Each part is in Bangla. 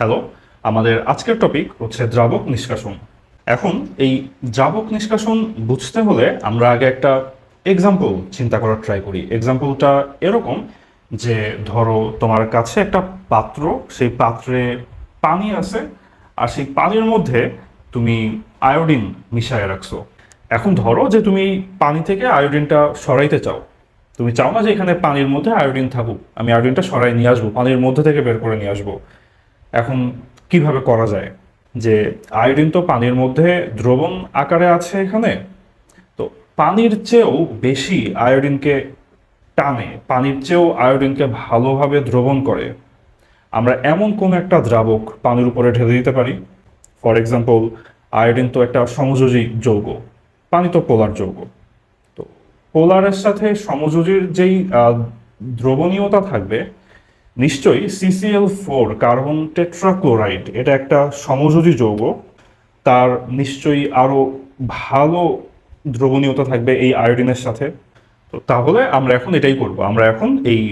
হ্যালো আমাদের আজকের টপিক হচ্ছে দ্রাবক নিষ্কাশন। এখন এই দ্রাবক নিষ্কাশন বুঝতে হলে আমরা আগে একটা এক্সাম্পল চিন্তা করার ট্রাই করি। এক্সাম্পলটা এরকম যে ধরো তোমার কাছে একটা পাত্র, সেই পাত্রে পানি আছে, আর সেই পানির মধ্যে তুমি আয়োডিন মিশায় রাখছো। এখন ধরো যে তুমি পানি থেকে আয়োডিনটা সরাইতে চাও। তুমি চাও না যে এখানে পানির মধ্যে আয়োডিন থাকুক। আমি আয়োডিনটা সরাই নিয়ে আসব, পানির মধ্যে থেকে বের করে নিয়ে আসব। এখন কীভাবে করা যায়? যে আয়োডিন তো পানির মধ্যে দ্রবণ আকারে আছে এখানে। তো পানির চেয়েও বেশি আয়োডিনকে টানে, পানির চেয়েও আয়োডিনকে ভালোভাবে দ্রবণ করে। আমরা এমন কোন একটা দ্রাবক পানির উপরে ঢেলে দিতে পারি। ফর এক্সাম্পল, আয়োডিন তো একটা সমযোজী যৌগ, পানি তো পোলার যৌগ। তো পোলারের সাথে সমযোজীর যেই দ্রবণীয়তা থাকবে নিশ্চয়ই সিসিএল ফোর কার্বন টেট্রাক্লোরাইড এটা একটা সমযোজী যৌগ। তার নিশ্চয়ই আরও ভালো দ্রবণীয়তা থাকবে এই আয়োডিনের সাথে। তো তাহলে আমরা এখন এটাই করব। আমরা এখন এই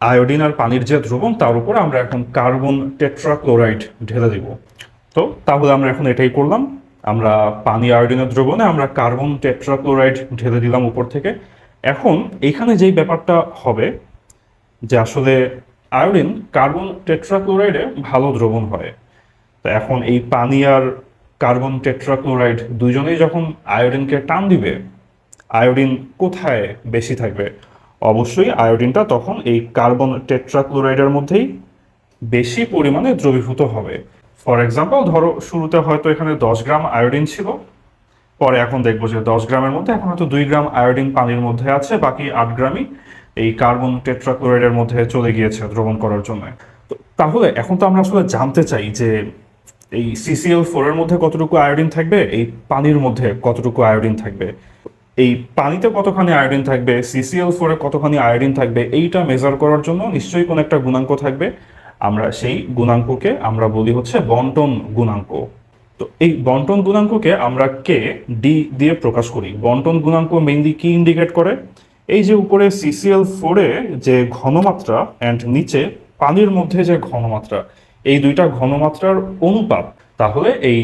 আয়োডিন আর পানির যে দ্রবণ, তার উপর আমরা এখন কার্বন টেট্রাক্লোরাইড ঢেলে দিব। তো তাহলে আমরা এখন এটাই করলাম। আমরা পানি আয়োডিনের দ্রবণে আমরা কার্বন টেট্রাক্লোরাইড ঢেলে দিলাম উপর থেকে। এখন এখানে যেই ব্যাপারটা হবে, যে আসলে আয়োডিন কার্বন টেট্রাক্লোরাইডে ভালো দ্রবণ হয়। তো এখন এই পানি আর কার্বন টেট্রাক্লোরাইড দুজনেই যখন আয়োডিনকে টান দিবে, আয়োডিন কোথায় বেশি থাকবে? অবশ্যই আয়োডিনটা তখন এই কার্বন টেট্রাক্লোরাইডের মধ্যেই বেশি পরিমাণে দ্রবীভূত হবে। ফর এক্সাম্পল, ধরো শুরুতে হয়তো এখানে দশ গ্রাম আয়োডিন ছিল, পরে এখন দেখব যে দশ গ্রামের মধ্যে এখন হয়তো দুই গ্রাম আয়োডিন পানির মধ্যে আছে, বাকি আট গ্রামই এই কার্বন টেট্রাক্লোরাইডের মধ্যে চলে গিয়েছে দ্রবণ করার জন্য। তাহলে এখন তো আমরা আসলে জানতে চাই যে এই সিসিএল ফোর এর মধ্যে কতটুকু আয়োডিন থাকবে, এই পানির মধ্যে কতটুকু আয়োডিন থাকবে, এই পানিতে কতখানি আয়োডিন থাকবে সিসিএল ফোরে কতখানি আয়োডিন থাকবে, এইটা মেজার করার জন্য নিশ্চয়ই কোনো একটা গুণাঙ্ক থাকবে। আমরা সেই গুণাঙ্ককে আমরা বলি হচ্ছে বন্টন গুণাঙ্ক। তো এই বন্টন গুণাঙ্ককে আমরা কে ডি দিয়ে প্রকাশ করি? বন্টন গুণাঙ্ক মেইনলি কি ইন্ডিকেট করে? এই যে উপরে সিসিএল ফোরে যে ঘনমাত্রা অ্যান্ড নিচে পানির মধ্যে যে ঘনমাত্রা, এই দুইটা ঘনমাত্রার অনুপাত, তাহলে এই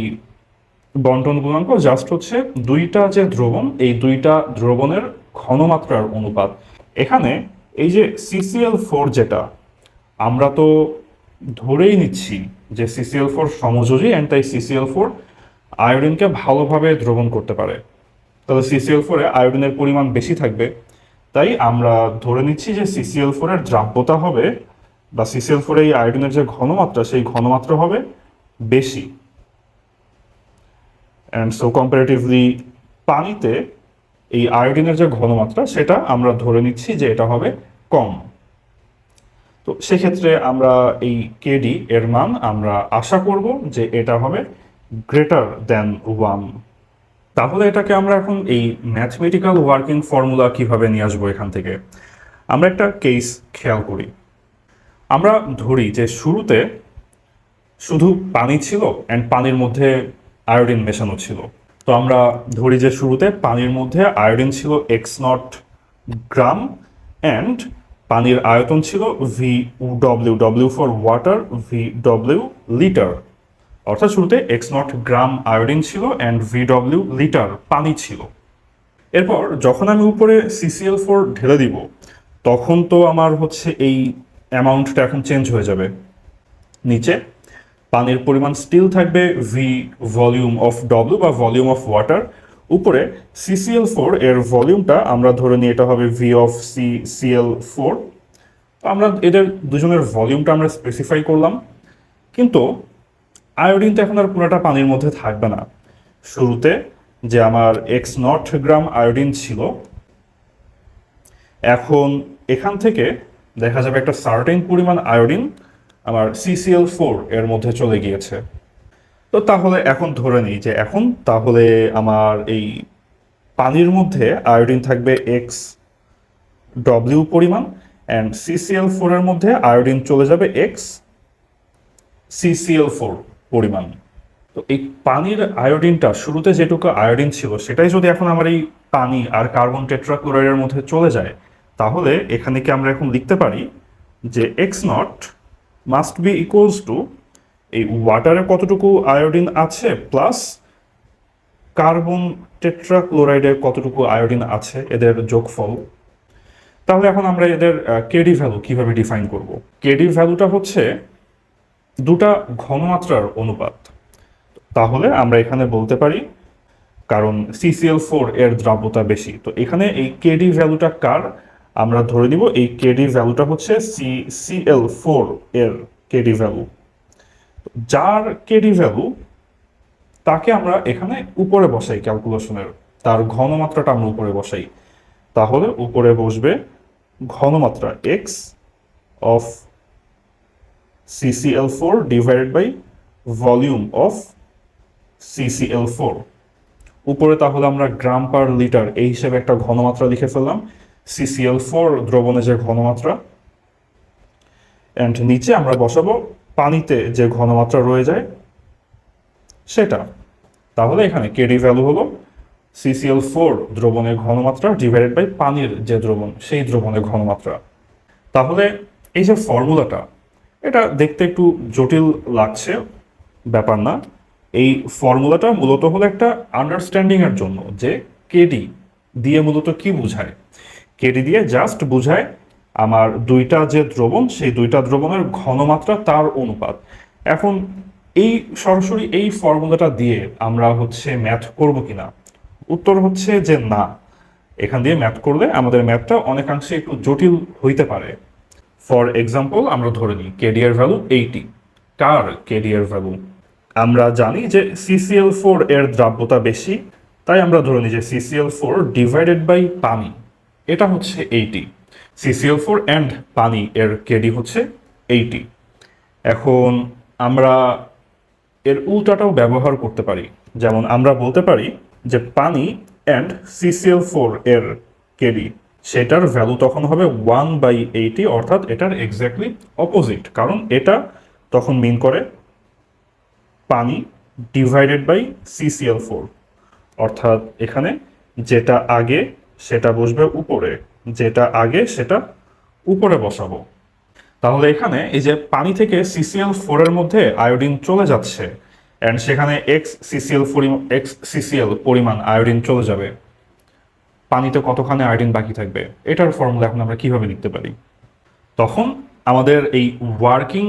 বন্টন গুণাঙ্ক জাস্ট হচ্ছে দুইটা যে দ্রবণ, এই দুইটা দ্রবণের ঘনমাত্রার অনুপাত। এখানে এই যে সিসিএল ফোর যেটা, আমরা তো ধরেই নিচ্ছি যে সিসিএল ফোর সমযোজী অ্যান্ড তাই সিসিএল ফোর আয়োডিনকে ভালোভাবে দ্রবণ করতে পারে। তাহলে সিসিএল ফোরে আয়োডিনের পরিমাণ বেশি থাকবে তাই আমরা ধরে নিচ্ছি যে সিসিএল ফোরের দ্রাব্যতা হবে বা সিসিএল ফোর এই আয়োডিনের যে ঘনমাত্রা, সেই ঘনমাত্রা হবে বেশি। অ্যান্ড সো কম্পারেটিভলি পানিতে এই আয়োডিনের যে ঘনমাত্রা, সেটা আমরা ধরে নিচ্ছি যে এটা হবে কম। তো সেক্ষেত্রে আমরা এই কেডি এর মান আমরা আশা করব যে এটা হবে গ্রেটার দ্যান ওয়ান তাহলে এটাকে আমরা এখন এই ম্যাথমেটিক্যাল ওয়ার্কিং ফর্মুলা কীভাবে নিয়ে আসব এখান থেকে? আমরা একটা কেস খেয়াল করি। আমরা ধরি যে শুরুতে শুধু পানি ছিল অ্যান্ড পানির মধ্যে আয়োডিন মেশানো ছিল। তো আমরা ধরি যে শুরুতে পানির মধ্যে আয়োডিন ছিল এক্স নট গ্রাম অ্যান্ড পানির আয়তন ছিল V W W for water V W litre অর্থাৎ শুরুতে এক্স নট গ্রাম আয়োডিন ছিল অ্যান্ড ভি ডব্লিউ লিটার পানি ছিল। এরপর যখন আমি উপরে সিসিএল ফোর ঢেলে দিব, তখন তো আমার হচ্ছে এই অ্যামাউন্টটা এখন চেঞ্জ হয়ে যাবে। নিচে পানির পরিমাণ স্টিল থাকবে ভি ভলিউম অফ ডব্লিউ বা ভলিউম অফ ওয়াটার উপরে সিসিএল ফোর এর ভলিউমটা আমরা ধরে নিই এটা হবে V of C CL four আমরা এদের দুজনের ভলিউমটা আমরা স্পেসিফাই করলাম। কিন্তু আয়োডিন তো এখন আর পুরোটা পানির মধ্যে থাকবে না। শুরুতে যে আমার এক্স নট গ্রাম আয়োডিন ছিল, এখন এখান থেকে দেখা যাবে একটা সার্টেন পরিমাণ আয়োডিন আমার সিসিএল ফোর এর মধ্যে চলে গিয়েছে। তো তাহলে এখন ধরে নিই যে এখন তাহলে আমার এই পানির মধ্যে আয়োডিন থাকবে এক্স ডব্লিউ পরিমাণ অ্যান্ড সিসিএল ফোর এর মধ্যে আয়োডিন চলে যাবে এক্স সিসিএল ফোর পরিমাণ। তো এই পানির আয়োডিনটা, শুরুতে যেটুকু আয়োডিন ছিল, সেটাই যদি এখন আমার এই পানি আর কার্বন টেট্রাক্লোরাইডের মধ্যে চলে যায়, তাহলে এখানে কি আমরা এখন লিখতে পারি যে X naught must be equals to এই ওয়াটারে কতটুকু আয়োডিন আছে প্লাস কার্বন টেট্রাক্লোরাইডে কতটুকু আয়োডিন আছে, এদের যোগফল। তাহলে এখন আমরা এদের কেডি ভ্যালু কীভাবে ডিফাইন করব? কেডি ভ্যালুটা হচ্ছে দুটা ঘনমাত্রার অনুপাত। তাহলে আমরা এখানে বলতে পারি, কারণ সিসিএল ফোর এর দ্রাব্যতা বেশি, তো এখানে এই কেডি ভ্যালুটা কার? আমরা ধরে নিব এই কেডি ভ্যালুটা হচ্ছে সি সিএল ফোর এর কেডি ভ্যালু যার কেডি ভ্যালু তাকে আমরা এখানে উপরে বসাই ক্যালকুলেশনের তার ঘনমাত্রাটা আমরা উপরে বসাই। তাহলে উপরে বসবে ঘনমাত্রা X of CCL four divided by volume of CCL four উপরে তাহলে আমরা গ্রাম পার লিটার, এই হিসেবে একটা ঘনমাত্রা লিখে ফেললাম। সিসিএল ফোর দ্রবণে যে ঘনমাত্রা অ্যান্ড নিচে আমরা বসাবো পানিতে যে ঘনমাত্রা রয়ে যায়, সেটা। তাহলে এখানে কেডি ভ্যালু হলো সিসিএল ফোর দ্রবণের ঘনমাত্রা ডিভাইডেড বাই পানির যে দ্রবণ, সেই দ্রবণের ঘনমাত্রা। তাহলে এই যে ফর্মুলাটা এটা দেখতে একটু জটিল লাগছে, ব্যাপার না। এই ফর্মুলাটা মূলত হলো একটা আন্ডারস্ট্যান্ডিং এর জন্য যে কেডি দিয়ে মূলত কি বোঝায়। কেডি দিয়ে জাস্ট বোঝায় আমার দুইটা যে দ্রবণ, সেই দুইটা দ্রবণের ঘনমাত্রা তার অনুপাত। এখন এই সরাসরি এই ফর্মুলাটা দিয়ে আমরা হচ্ছে ম্যাথ করব কিনা? উত্তর হচ্ছে যে না। এখান দিয়ে ম্যাথ করলে আমাদের ম্যাথটা অনেকাংশে একটু জটিল হইতে পারে। ফর এক্সাম্পল আমরা ধরে নিই কেডিআর ভ্যালু এইটি কার কেডিআর ভ্যালু আমরা জানি যে সিসিএল ফোর এর দ্রাব্যতা বেশি, তাই আমরা ধরে নিই যে সিসিএল ফোর ডিভাইডেড বাই পানি, এটা হচ্ছে এইটি সিসিএল ফোর অ্যান্ড পানি এর কেডি হচ্ছে এইটি এখন আমরা এর উল্টাটাও ব্যবহার করতে পারি। যেমন আমরা বলতে পারি যে পানি and C C L four এর কেডি সেটার ভ্যালু তখন হবে ওয়ান বাই এইটি অর্থাৎ এটার এক্স্যাক্টলি অপোজিট কারণ এটা তখন মিন করে পানি ডিভাইডেড বাই সিসিএল ফোর অর্থাৎ এখানে যেটা আগে সেটা বসবে উপরে, যেটা আগে সেটা উপরে বসাবো। তাহলে এখানে এই যে পানি থেকে সিসিএল ফোরের মধ্যে আয়োডিন চলে যাচ্ছে অ্যান্ড সেখানে এক্স সিসিএল এক্স সিসিএল পরিমাণ আয়োডিন চলে যাবে। পানিতে কতখানি আয়োডিন বাকি থাকবে? এটার ফর্মুলা এখন আমরা কীভাবে লিখতে পারি? তখন আমাদের এই ওয়ার্কিং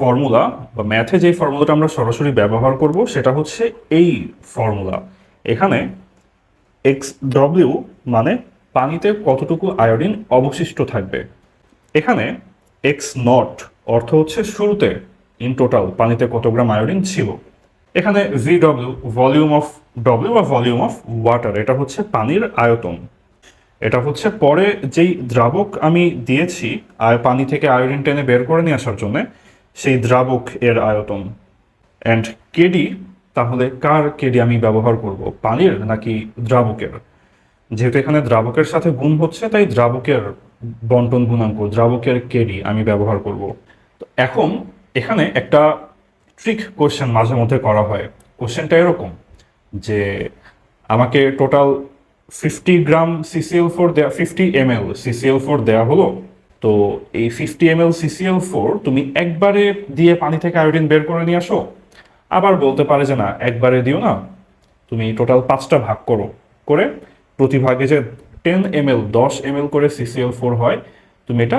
ফর্মুলা বা ম্যাথে যে ফর্মুলাটা আমরা সরাসরি ব্যবহার করব, সেটা হচ্ছে এই ফর্মুলা এখানে এক্স ডব্লিউ মানে পানিতে কতটুকু আয়োডিন অবশিষ্ট থাকবে? এখানে এক্স নট অর্থ হচ্ছে শুরুতে ইন টোটাল পানিতে কত গ্রাম আয়োডিন ছিল? এখানে V W volume of W বা ভলিউম অফ ওয়াটার এটা হচ্ছে পানির আয়তন। এটা হচ্ছে পরে যেই দ্রাবক আমি দিয়েছি পানি থেকে আয়োডিন টেনে বের করে নিয়ে আসার জন্য, সেই দ্রাবক এর আয়তন। অ্যান্ড কেডি তাহলে কার কেডি আমি ব্যবহার করব? পানির নাকি দ্রাবকের? যেহেতু এখানে দ্রাবকের সাথে গুণ হচ্ছে, তাই দ্রাবকের বন্টন গুণাঙ্ক, দ্রাবকের কেডি আমি ব্যবহার করব। তো এখন এখানে একটা ট্রিক কোশ্চেন মাঝে মধ্যে করা হয়। কোশ্চেনটা এরকম, যে আমাকে total fifty gram CCL four দেওয়া fifty M L CCL four দেওয়া হলো। তো এই fifty M L CCL four তুমি একবারে দিয়ে পানি থেকে আয়োডিন বের করে নিয়ে আসো। আবার বলতে পারে যে না, একবারে দিও না। তুমি টোটাল পাঁচটা ভাগ করো। করে প্রতি ভাগে যে টেন এম এল দশ এম এল করে সিসিএল ফোর হয় তুমি এটা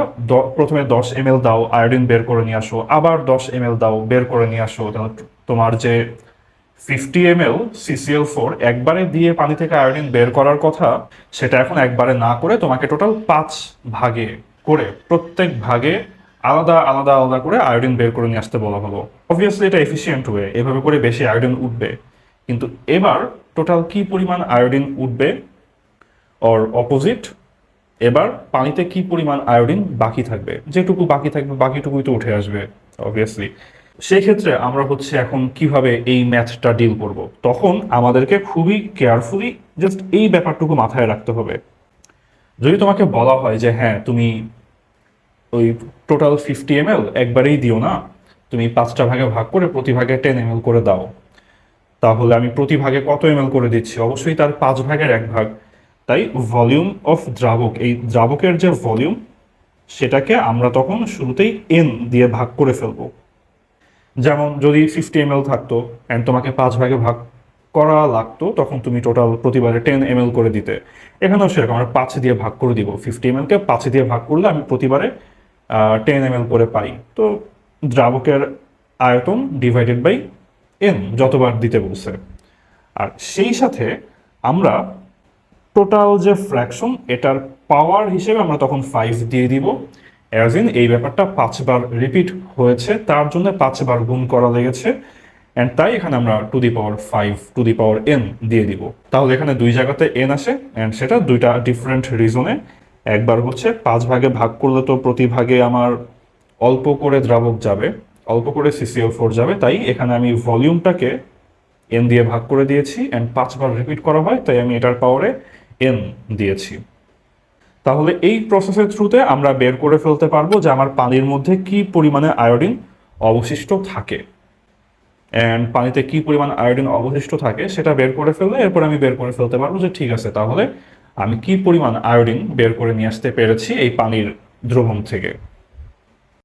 প্রথমে দশ এম এল দাও আয়োডিন বের করে নিয়ে আসো, আবার দশ এম দাও, বের করে নিয়ে আসো। তাহলে তোমার যে fifty M L CCL four একবারে দিয়ে পানি থেকে আয়োডিন বের করার কথা, সেটা এখন একবারে না করে তোমাকে টোটাল পাঁচ ভাগে করে, প্রত্যেক ভাগে আলাদা আলাদা আলাদা করে আয়োডিন বের করে নিয়ে আসতে বলা হলো। অবভিয়াসলি এটা এফিসিয়েন্ট ওয়ে এভাবে করে বেশি আয়োডিন উঠবে। কিন্তু এবার টোটাল কি পরিমাণ আয়োডিন উঠবে? অর অপোজিট এবার পানিতে কি পরিমাণ আয়োডিন বাকি থাকবে? যেটুকু বাকি থাকবে, বাকিটুকুই তো উঠে আসবে অবভিয়াসলি সেই ক্ষেত্রে আমরা হচ্ছে এখন কীভাবে এই ম্যাথটা ডিল করব? তখন আমাদেরকে খুবই কেয়ারফুলি জাস্ট এই ব্যাপারটুকু মাথায় রাখতে হবে। যদি তোমাকে বলা হয় যে হ্যাঁ তুমি ওই টোটাল ফিফটি এম একবারেই দিও না, তুমি পাঁচটা ভাগে ভাগ করে প্রতি ভাগে টেন এম করে দাও, তাহলে আমি প্রতি ভাগে কত এম করে দিচ্ছি? অবশ্যই তার পাঁচ ভাগের এক ভাগ। তাই ভলিউম অফ দ্রাবক, এই দ্রাবকের যে ভলিউম সেটাকে আমরা তখন শুরুতেই এন দিয়ে ভাগ করে ফেলব। যেমন যদি ফিফটি এম থাকতো অ্যান্ড তোমাকে পাঁচ ভাগে ভাগ করা লাগতো, তখন তুমি টোটাল প্রতিবারে টেন এম করে দিতে। এখানেও সেরকম, আমরা পাঁচ দিয়ে ভাগ করে দিব। ফিফটি এম কে পাঁচ দিয়ে ভাগ করলে আমি প্রতিবারে টেন এম এল করে পাই। তো দ্রাবকের আয়তন ডিভাইডেড বাই এন যতবার দিতে বলছে। আর সেই সাথে আমরা টোটাল যে ফ্র্যাকশন, এটার পাওয়ার হিসেবে আমরা তখন ফাইভ দিয়ে দিব। অ্যাজ ইন এই ব্যাপারটা পাঁচবার রিপিট হয়েছে, তার জন্য পাঁচবার গুণ করা লেগেছে। অ্যান্ড তাই এখানে আমরা to the power five to the power N দিয়ে দিব। তাহলে এখানে দুই জায়গাতে এন আসে অ্যান্ড সেটা দুইটা ডিফারেন্ট রিজনে একবার হচ্ছে পাঁচ ভাগে ভাগ করলে তো প্রতি ভাগে আমার অল্প করে দ্রাবক যাবে, অল্প করে সিসিও ফোর যাবে। তাই এখানে আমি ভলিউমটাকে এন দিয়ে ভাগ করে দিয়েছি অ্যান্ড পাঁচবার রিপিট করা হয়, তাই আমি এটার পাওয়ারে এন দিয়েছি। তাহলে এই প্রসেসের থ্রুতে আমরা বের করে ফেলতে পারব যে আমার পানির মধ্যে কি পরিমাণে আয়োডিন অবশিষ্ট থাকে। অ্যান্ড পানিতে কি পরিমাণ আয়োডিন অবশিষ্ট থাকে সেটা বের করে ফেললে এরপর আমি বের করে ফেলতে পারব যে ঠিক আছে, তাহলে আমি কি পরিমাণ আয়োডিন বের করে নিয়ে আসতে পেরেছি এই পানির দ্রবণ থেকে।